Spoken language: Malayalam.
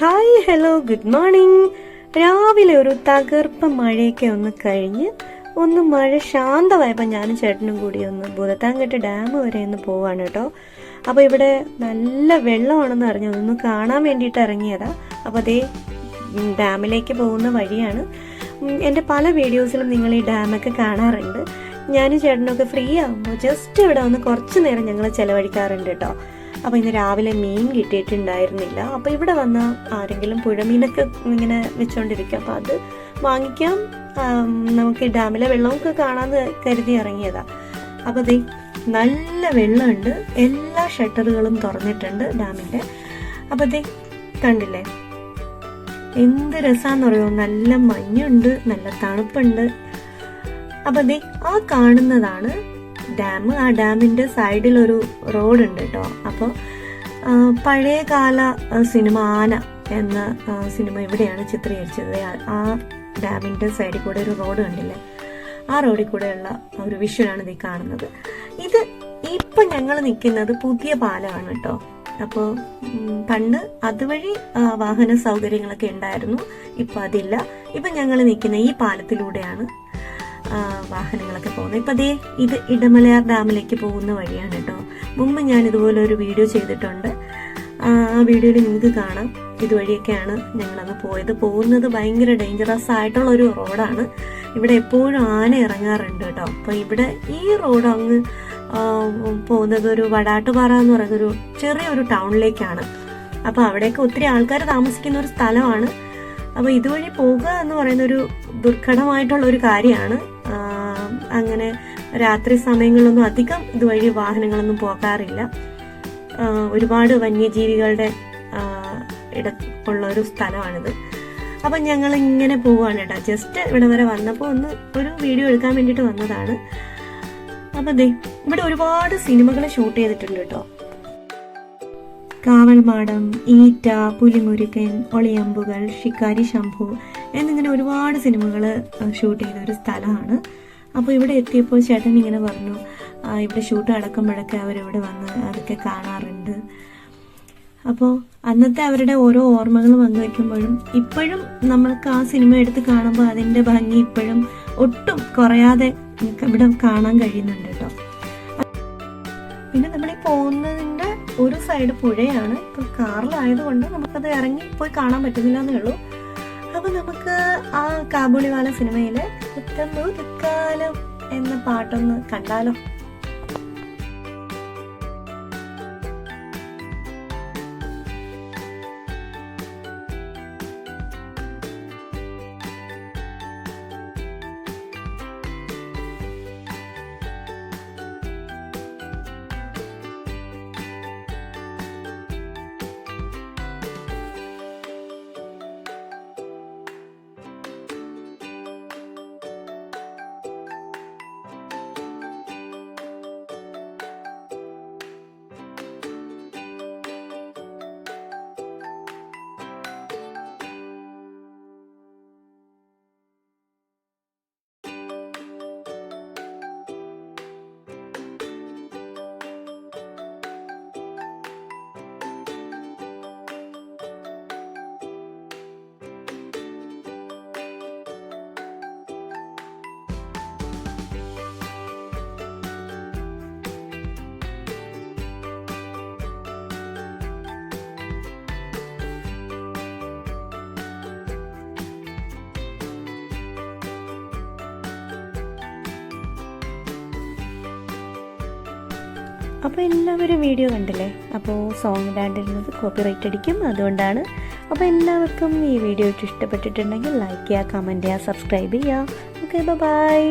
ഹായ് ഹലോ ഗുഡ് മോർണിംഗ് രാവിലെ ഒരു തകർപ്പ് മഴയൊക്കെ ഒന്ന് കഴിഞ്ഞ് ഒന്ന് മഴ ശാന്തമായപ്പോൾ ഞാനും ചേട്ടനും കൂടി ഒന്ന് ഭൂതത്താങ്കെട്ട് ഡാം വരെ ഒന്ന് പോവാണ് കേട്ടോ. അപ്പോൾ ഇവിടെ നല്ല വെള്ളമാണെന്ന് അറിഞ്ഞു ഒന്ന് കാണാൻ വേണ്ടിയിട്ട് ഇറങ്ങിയതാ. അപ്പോൾ അതേ ഡാമിലേക്ക് പോകുന്ന വഴിയാണ്. എന്റെ പല വീഡിയോസിലും നിങ്ങൾ ഈ ഡാമൊക്കെ കാണാറുണ്ട്. ഞാനും ചേട്ടനൊക്കെ ഫ്രീ ആകുമ്പോൾ ജസ്റ്റ് ഇവിടെ ഒന്ന് കുറച്ച് നേരം ഞങ്ങൾ ചിലവഴിക്കാറുണ്ട് കേട്ടോ. അപ്പോൾ ഇന്ന് രാവിലെ മീൻ കിട്ടിയിട്ടുണ്ടായിരുന്നില്ല. അപ്പോൾ ഇവിടെ വന്ന ആരെങ്കിലും പുഴമീനൊക്കെ ഇങ്ങനെ വെച്ചുകൊണ്ടിരിക്കും അപ്പോൾ അത് വാങ്ങിക്കാം. നമുക്ക് ഡാമിലെ വെള്ളമൊക്കെ കാണാമെന്ന് കരുതി ഇറങ്ങിയതാ. അപ്പോൾ ദേ നല്ല വെള്ളമുണ്ട്. എല്ലാ ഷട്ടറുകളും തുറന്നിട്ടുണ്ട് ഡാമിന്റെ. അപ്പോൾ ദേ കണ്ടില്ലേ? എന്ത് രസാന്ന് പറയുമോ നല്ല മഞ്ഞുണ്ട് നല്ല തണുപ്പുണ്ട്. അപ്പോൾ ദേ ആ കാണുന്നതാണ് ഡാം ആ ഡാമിന്റെ സൈഡിലൊരു ഒരു റോഡ് ഉണ്ട് കേട്ടോ അപ്പോൾ പഴയ കാല സിനിമ ആന എന്ന സിനിമ ഇവിടെയാണ് ചിത്രീകരിച്ചത്. ആ- ഡാമിന്റെ സൈഡിൽ കൂടെ ഒരു റോഡ് കണ്ടില്ലേ? ആ റോഡിൽ കൂടെയുള്ള ഒരു വിഷ്വലാണ് ഇത് കാണുന്നത്. ഇത് ഇപ്പം ഞങ്ങൾ നിൽക്കുന്നത് പുതിയ പാലമാണ് കേട്ടോ അപ്പോൾ പണ്ട് അതുവഴി വാഹന സൗകര്യങ്ങളൊക്കെ ഉണ്ടായിരുന്നു. ഇപ്പം അതില്ല. ഇപ്പം ഞങ്ങൾ നിൽക്കുന്ന ഈ പാലത്തിലൂടെയാണ് വാഹനങ്ങളൊക്കെ പോകുന്നത്. ഇപ്പം അതേ ഇത് ഇടമലയാർ ഡാമിലേക്ക് പോകുന്ന വഴിയാണ് കേട്ടോ. മുമ്പ് ഞാൻ ഇതുപോലെ ഒരു വീഡിയോ ചെയ്തിട്ടുണ്ട്. ആ വീഡിയോയിൽ നിങ്ങൾക്ക് കാണാം. ഇതുവഴിയൊക്കെയാണ് ഞങ്ങളന്ന് പോയത്. പോകുന്നത് ഭയങ്കര ഡേഞ്ചറസ് ആയിട്ടുള്ള ഒരു റോഡാണ് ഇവിടെ എപ്പോഴും ആന ഇറങ്ങാറുണ്ട് കേട്ടോ. അപ്പോൾ ഇവിടെ ഈ റോഡ് അങ്ങ് പോകുന്നത് ഒരു വടാട്ടുപാറ എന്ന് പറയുന്ന ഒരു ചെറിയൊരു ടൗണിലേക്കാണ് അപ്പോൾ അവിടെയൊക്കെ ഒത്തിരി ആൾക്കാർ താമസിക്കുന്ന ഒരു സ്ഥലമാണ്. അപ്പോൾ ഇതുവഴി പോകുക എന്ന് പറയുന്ന ഒരു ദുർഘടമായിട്ടുള്ള ഒരു കാര്യമാണ്. അങ്ങനെ രാത്രി സമയങ്ങളിലൊന്നും അധികം ഇതുവഴി വാഹനങ്ങളൊന്നും പോകാറില്ല. ഒരുപാട് വന്യജീവികളുടെ ഇട ഉള്ള ഒരു സ്ഥലമാണിത്. അപ്പം ഞങ്ങൾ ഇങ്ങനെ പോവുകയാണ് കേട്ടോ. ജസ്റ്റ് ഇവിടെ വരെ വന്നപ്പോൾ ഒന്ന് ഒരു വീഡിയോ എടുക്കാൻ വേണ്ടിയിട്ട് വന്നതാണ്. അപ്പം ദേ ഇവിടെ ഒരുപാട് സിനിമകൾ ഷൂട്ട് ചെയ്തിട്ടുണ്ട് കേട്ടോ. കാവൽമാടം ഈറ്റ പുലിമുരുകൻ ഒളിയമ്പുകൾ ഷിക്കാരി ശംഭു എന്നിങ്ങനെ ഒരുപാട് സിനിമകൾ ഷൂട്ട് ചെയ്ത ഒരു സ്ഥലമാണ്. അപ്പോൾ ഇവിടെ എത്തിയപ്പോൾ ചേട്ടൻ ഇങ്ങനെ പറഞ്ഞു ഇവിടെ ഷൂട്ട് നടക്കുമ്പോഴൊക്കെ അവരിവിടെ വന്ന് അതൊക്കെ കാണാറുണ്ട്. അപ്പോൾ അന്നത്തെ അവരുടെ ഓരോ ഓർമ്മകൾ പങ്കുവെക്കുമ്പോഴും ഇപ്പോഴും നമ്മൾക്ക് ആ സിനിമ എടുത്ത് കാണുമ്പോൾ അതിന്റെ ഭംഗി ഇപ്പോഴും ഒട്ടും കുറയാതെ ഇവിടെ കാണാൻ കഴിയുന്നുണ്ട് കേട്ടോ. പിന്നെ നമ്മൾ ഈ പോകുന്നതിന്റെ ഒരു സൈഡ് പുഴയാണ്. ഇപ്പോൾ കാറിലായതുകൊണ്ട് നമുക്കത് ഇറങ്ങി പോയി കാണാൻ പറ്റുന്നില്ല എന്നേ ഉള്ളൂ. അപ്പൊ നമുക്ക് ആ കാബൂളിവാല സിനിമയിലെ ഉത്തം തിക്കാലം എന്ന പാട്ടൊന്ന് കണ്ടാലോ? അപ്പോൾ എല്ലാവരും വീഡിയോ കണ്ടില്ലേ? അപ്പോൾ സോങ് ഇടാണ്ടിരുന്നത് കോപ്പിറൈറ്റ് അടിക്കും അതുകൊണ്ടാണ്. അപ്പോൾ എല്ലാവർക്കും ഈ വീഡിയോ ഇഷ്ടപ്പെട്ടിട്ടുണ്ടെങ്കിൽ ലൈക്ക് ചെയ്യുക കമന്റ് ചെയ്യുക സബ്സ്ക്രൈബ് ചെയ്യുക. Okay bye